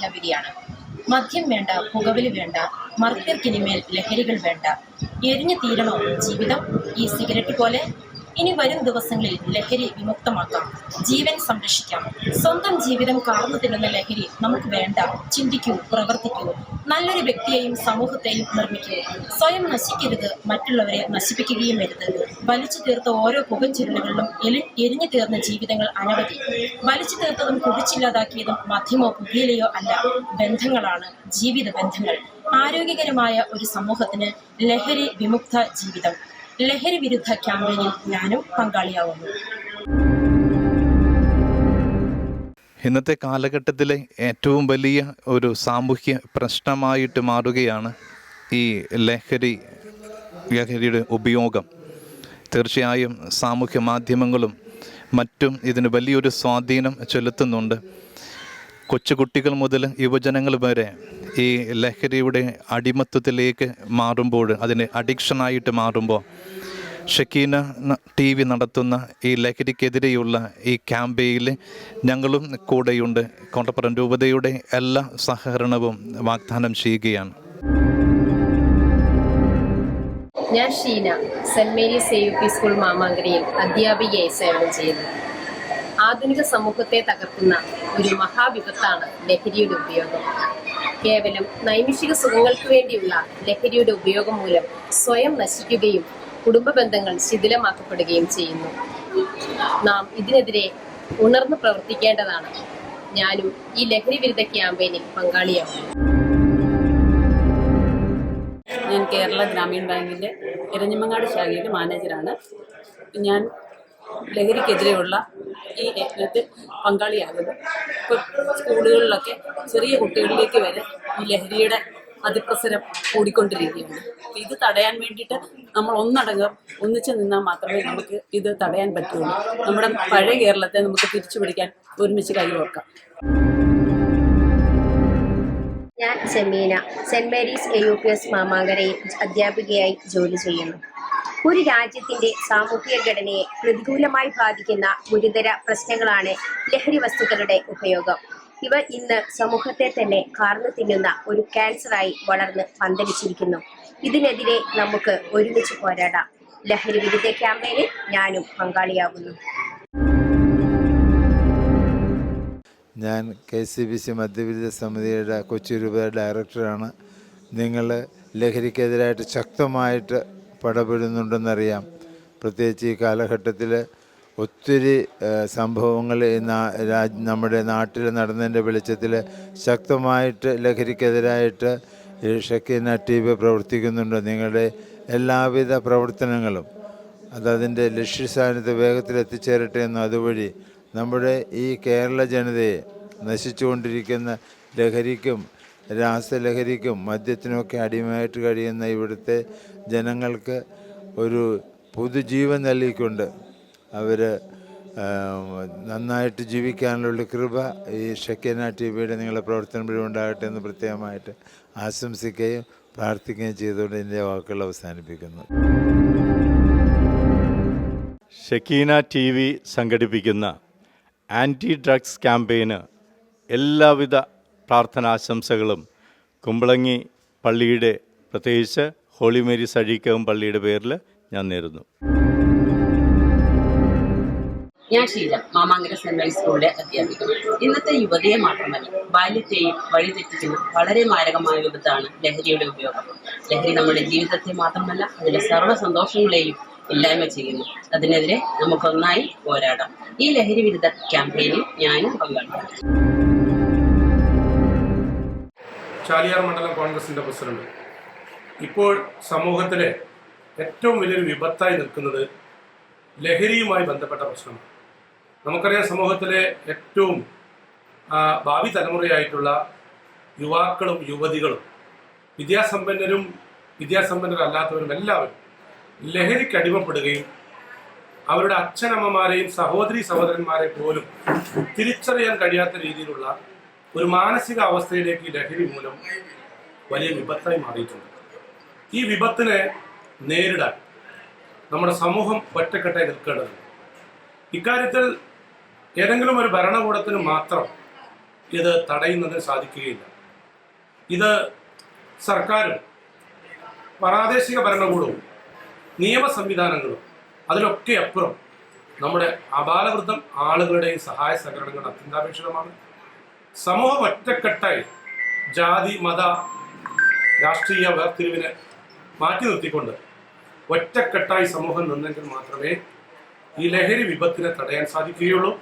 അധ്യാപികയാണ് മദ്യം വേണ്ട പുകവലി വേണ്ട മർത്യർക്കിനിമേൽ ലഹരികൾ വേണ്ട. എരിഞ്ഞു തീരണോ ജീവിതം? ഈ സിഗരറ്റ് പോലെ ഇനി വരും ദിവസങ്ങളിൽ ലഹരി വിമുക്തമാക്കാം. ജീവൻ സംരക്ഷിക്കാം. സ്വന്തം ജീവിതം കാർന്നു തിന്നുന്ന ലഹരി നമുക്ക് വേണ്ട. ചിന്തിക്കൂ പ്രവർത്തിക്കൂ. നല്ലൊരു വ്യക്തിയെയും സമൂഹത്തെയും നിർമ്മിക്കൂ. സ്വയം നശിക്കരുത് മറ്റുള്ളവരെ നശിപ്പിക്കുകയും വരുത് വലിച്ചു തീർത്ത ഓരോ പുകച്ചുരുളുകളിലും എലി എരിഞ്ഞു തീർന്ന ജീവിതങ്ങൾ അനവധി. വലിച്ചു തീർത്തതും കുടിച്ചില്ലാതാക്കിയതും മദ്യമോ പുകയിലയോ അല്ല ബന്ധങ്ങളാണ് ജീവിത ബന്ധങ്ങൾ ആരോഗ്യകരമായ ഒരു സമൂഹത്തിന് ലഹരി വിമുക്ത ജീവിതം. ലഹരി വിരുദ്ധ ക്യാമ്പയിനിൽ ഞാനും പങ്കാളിയാവുന്നു. ഇന്നത്തെ കാലഘട്ടത്തിലെ ഏറ്റവും വലിയ ഒരു സാമൂഹ്യ പ്രശ്നമായിട്ട് മാറുകയാണ് ഈ ലഹരി ലഹരിയുടെ ഉപയോഗം. തീർച്ചയായും സാമൂഹ്യ മാധ്യമങ്ങളും മറ്റും ഇതിന് വലിയൊരു സ്വാധീനം ചെലുത്തുന്നുണ്ട്. കൊച്ചുകുട്ടികൾ മുതൽ യുവജനങ്ങൾ വരെ ഈ ലഹരിയുടെ അടിമത്വത്തിലേക്ക് മാറുമ്പോൾ അതിന് അഡിക്ഷനായിട്ട് മാറുമ്പോൾ ഷക്കീന ടി വി നടത്തുന്ന ഈ ലഹരിക്കെതിരെയുള്ള ഈ ക്യാമ്പയിൽ ഞങ്ങളും കൂടെയുണ്ട്. കോട്ടപ്പുറം രൂപതയുടെ എല്ലാ സഹകരണവും വാഗ്ദാനം ചെയ്യുകയാണ്. ഞാൻ Sheena Saint Mary's A U P school മാമാങ്കരയിൽ അധ്യാപികയായി സേവനം ചെയ്യുന്നു. ആധുനിക സമൂഹത്തെ തകർക്കുന്ന ഒരു മഹാവിപത്താണ് ലഹരിയുടെ ഉപയോഗം. കേവലം നൈമിഷിക സുഖങ്ങൾക്ക് വേണ്ടിയുള്ള ലഹരിയുടെ ഉപയോഗം മൂലം സ്വയം നശിക്കുകയും കുടുംബ ബന്ധങ്ങൾ ശിഥിലമാക്കപ്പെടുകയും ചെയ്യുന്നു. നാം ഇതിനെതിരെ ഉണർന്നു പ്രവർത്തിക്കേണ്ടതാണ്. ഞാനും ഈ ലഹരി വിരുദ്ധ ക്യാമ്പയിനിൽ പങ്കാളിയാവും ഞാൻ കേരള ഗ്രാമീൺ ബാങ്കിന്റെ ഇരഞ്ഞിമങ്ങാട് ശാഖയിലെ മാനേജറാണ് ഞാൻ ലഹരിക്കെതിരെയുള്ള ഈ യജ്ഞത്തിൽ പങ്കാളിയാകുന്നു. ഇപ്പോൾ സ്കൂളുകളിലൊക്കെ ചെറിയ കുട്ടികളിലേക്ക് വരെ ഈ ലഹരിയുടെ അതിപ്രസരം കൂടിക്കൊണ്ടിരിക്കുകയാണ്. ഇത് തടയാൻ വേണ്ടിയിട്ട് നമ്മൾ ഒന്നടങ്കം ഒന്നിച്ചു നിന്നാൽ മാത്രമേ നമുക്ക് ഇത് തടയാൻ പറ്റുള്ളൂ. നമ്മുടെ പഴയ കേരളത്തെ നമുക്ക് തിരിച്ചു പിടിക്കാൻ ഒരുമിച്ച് കൈകോർക്കാം ഞാൻ Semeena Saint Mary's A U P S മാമാങ്കരയിൽ അധ്യാപികയായി ജോലി ചെയ്യുന്നു. ഒരു രാജ്യത്തിന്റെ സാമൂഹിക ഘടനയെ പ്രതികൂലമായി ബാധിക്കുന്ന ഗുരുതര പ്രശ്നങ്ങളാണ് ലഹരി വസ്തുക്കളുടെ ഉപയോഗം. ഇവ ഇന്ന് സമൂഹത്തെ തന്നെ കാർന്നു തിന്നുന്ന ഒരു ക്യാൻസറായി വളർന്ന് പന്തലിച്ചിരിക്കുന്നു. ഇതിനെതിരെ നമുക്ക് ഒരുമിച്ച് പോരാടാം. ലഹരി വിരുദ്ധ ക്യാമ്പയിനിൽ ഞാനും പങ്കാളിയാകുന്നു. ഞാൻ കെ സി ബി സി മദ്യവിരുദ്ധ സമിതിയുടെ കൊച്ചി രൂപ ഡയറക്ടറാണ്. നിങ്ങൾ ലഹരിക്കെതിരായിട്ട് ശക്തമായിട്ട് പടപെടുന്നുണ്ടെന്നറിയാം. പ്രത്യേകിച്ച് ഈ കാലഘട്ടത്തിൽ ഒത്തിരി സംഭവങ്ങൾ നമ്മുടെ നാട്ടിൽ നടന്നതിന്റെ വെളിച്ചത്തിൽ ശക്തമായിട്ട് ലഹരിക്കെതിരായിട്ട് ഷക്കീന ടി വി പ്രവർത്തിക്കുന്നുണ്ട്. നിങ്ങളുടെ എല്ലാവിധ പ്രവർത്തനങ്ങളും അതതിന്റെ ലക്ഷ്യസ്ഥാനത്ത് വേഗത്തിൽ എത്തിച്ചേരട്ടെ എന്ന് അതുവഴി നമ്മുടെ ഈ കേരള ജനതയെ നശിച്ചുകൊണ്ടിരിക്കുന്ന ലഹരിക്കും രാസലഹരിക്കും മദ്യത്തിനുമൊക്കെ അടിമയായിട്ട് കഴിയുന്ന ഇവിടുത്തെ ജനങ്ങൾക്ക് ഒരു പുതുജീവൻ നൽകിക്കൊണ്ട് അവർ നന്നായിട്ട് ജീവിക്കാനുള്ള കൃപ ഈ ഷക്കീന ടി വിയുടെ നിങ്ങളുടെ പ്രവർത്തനം വഴി ഉണ്ടാകട്ടെ എന്ന് പ്രത്യേകമായിട്ട് ആശംസിക്കുകയും പ്രാർത്ഥിക്കുകയും ചെയ്തുകൊണ്ട് എന്റെ വാക്കുകൾ അവസാനിപ്പിക്കുന്നു. ഷക്കീന ടി വി സംഘടിപ്പിക്കുന്ന ആന്റി ഡ്രഗ്സ് ക്യാമ്പയിന് എല്ലാവിധ പ്രാർത്ഥനാശംസകളും കുമ്പളങ്ങി പള്ളിയുടെ പ്രത്യേകിച്ച് ഹോളി മേരി പള്ളിയുടെ പേരിൽ ഞാൻ നേരുന്നു. ഞാൻ ഷീല മാമാങ്കര മേരീസ് സ്കൂളിലെ അധ്യാപിക. ഇന്നത്തെ യുവതിയെ മാത്രമല്ല ബാല്യത്തെയും വഴിതെറ്റിക്കുന്ന വളരെ മാരകമായ വിപത്താണ് ലഹരിയുടെ ഉപയോഗം. ലഹരി നമ്മുടെ ജീവിതത്തെ മാത്രമല്ല അതിലെ സർവ സന്തോഷങ്ങളെയും ഇല്ലായ്മ ചെയ്യുന്നു. അതിനെതിരെ നമുക്കൊന്നായി പോരാടാം. ഈ ലഹരി വിരുദ്ധ ക്യാമ്പയിനിൽ ഞാനും പങ്കാളിയാണ് ചാലിയാർ മണ്ഡലം കോൺഗ്രസിന്റെ പ്രസിഡന്റ്. ഇപ്പോൾ സമൂഹത്തിലെ ഏറ്റവും വലിയൊരു വിപത്തായി നിൽക്കുന്നത് ലഹരിയുമായി ബന്ധപ്പെട്ട പ്രശ്നമാണ്. നമുക്കറിയാം സമൂഹത്തിലെ ഏറ്റവും ഭാവി തലമുറയായിട്ടുള്ള യുവാക്കളും യുവതികളും വിദ്യാസമ്പന്നരും വിദ്യാസമ്പന്നരല്ലാത്തവരും എല്ലാവരും ലഹരിക്ക് അടിമപ്പെടുകയും അവരുടെ അച്ഛനമ്മമാരെയും സഹോദരി സഹോദരന്മാരെ പോലും തിരിച്ചറിയാൻ കഴിയാത്ത രീതിയിലുള്ള ഒരു മാനസിക അവസ്ഥയിലേക്ക് ലഹരി മൂലം വലിയ വിപത്തായി മാറിയിട്ടുണ്ട്. ഈ വിപത്തിനെ നേരിടാൻ നമ്മുടെ സമൂഹം ഒറ്റക്കെട്ടായി നിൽക്കേണ്ടതുണ്ട്. ഇക്കാര്യത്തിൽ ഏതെങ്കിലും ഒരു ഭരണകൂടത്തിന് മാത്രം ഇത് തടയുന്നതിന് സാധിക്കുകയില്ല. ഇത് സർക്കാരും പ്രാദേശിക ഭരണകൂടവും നിയമ സംവിധാനങ്ങളും അതിലൊക്കെ അപ്പുറം നമ്മുടെ അപാലവൃദ്ധം ആളുകളുടെയും സഹായ സഹകരണങ്ങൾ അത്യന്താപേക്ഷിതമാണ്. സമൂഹം ഒറ്റക്കെട്ടായി ജാതി മത രാഷ്ട്രീയ വേർതിരിവിനെ മാറ്റി നിർത്തിക്കൊണ്ട് ഒറ്റക്കെട്ടായി സമൂഹം നിന്നെങ്കിൽ മാത്രമേ ഈ ലഹരി വിപത്തിനെ തടയാൻ സാധിക്കുകയുള്ളൂ.